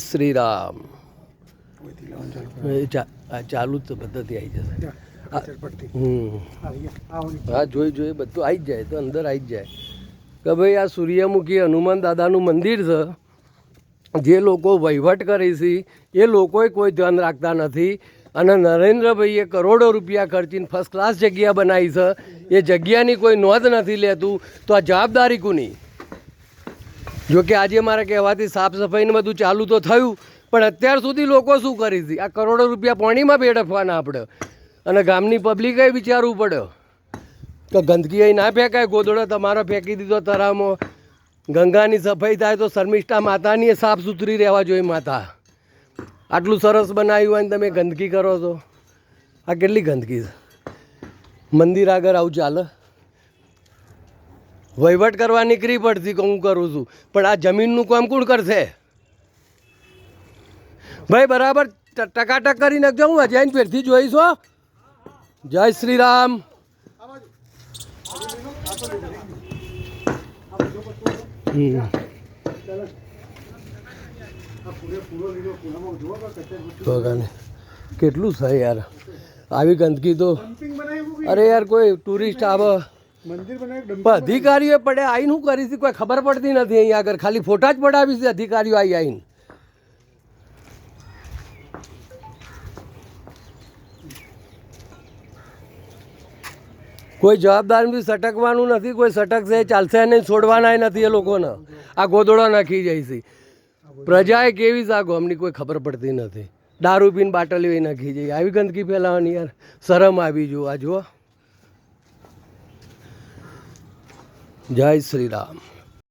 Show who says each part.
Speaker 1: શ્રી રામ ચાલુ જ તો પદ્ધતિ આવી જશે. હમ. હા જોઈ જોઈ બધું આવી જ જાય તો અંદર આવી જ જાય. કે ભાઈ આ સૂર્યમુખી હનુમાન દાદાનું મંદિર છે. જે લોકો વહીવટ કરે છે એ લોકોએ કોઈ ધ્યાન રાખતા નથી. અને નરેન્દ્રભાઈએ કરોડો રૂપિયા ખર્ચીને ફર્સ્ટ ક્લાસ જગ્યા બનાવી છે. એ જગ્યાની કોઈ નોંધ નથી લેતું. તો આ જવાબદારી કોની? જો કે આજે મારા કહેવાથી સાફ સફાઈને બધું ચાલુ તો થયું, પણ અત્યાર સુધી લોકો શું કરી હતી આ કરોડો રૂપિયા પાણીમાં બેડફવાના આપણે. અને ગામની પબ્લિકે વિચારવું પડે. કે ગંદકી અહીં ના ફેંકાય, ગોદડો તમારો ફેંકી દીધો તરામો. ગંગાની સફાઈ થાય તો શર્મિષ્ઠા માતાની સાફ સુથરી રહેવા જોઈએ માતા. આટલું સરસ બનાવ્યું હોય તમે ગંદકી કરો છો. આ કેટલી ગંદકી છે? મંદિર આગળ આવું ચાલે? વહીવટ કરવા નીકળી પડતી કે હું કરું છું. પણ આ જમીનનું કામ કોણ કરશે? ભાઈ, બરાબર ટકાટક કરી નાખજો. હું અજયને ફેરથી જોઈશ જય શ્રી રામ. કેટલું છે યાર. આવી ગંદકી તો. અરે યાર, કોઈ ટુરિસ્ટ આવે. અધિકારીઓ પડે આઈને શું કરી છે? કોઈ ખબર પડતી નથી અહીંયા આગળ. ખાલી ફોટા જ પડાવી છે અધિકારીઓ આવી આવીને કોઈ બી સટકવાનું નથી, કોઈ સટકશે ચાલશે નહીં છોડવાના નથી એ લોકોને. આ ગોદડો નાખી જાય છે. પ્રજાએ કેવી છે આ ગામની કોઈ ખબર પડતી નથી. દારૂ પીને બાટલી નાખી જાય. આવી ગંદકી ફેલાવાની યાર. શરમ આવી જુઓ આ જુઓ. જય શ્રી રામ.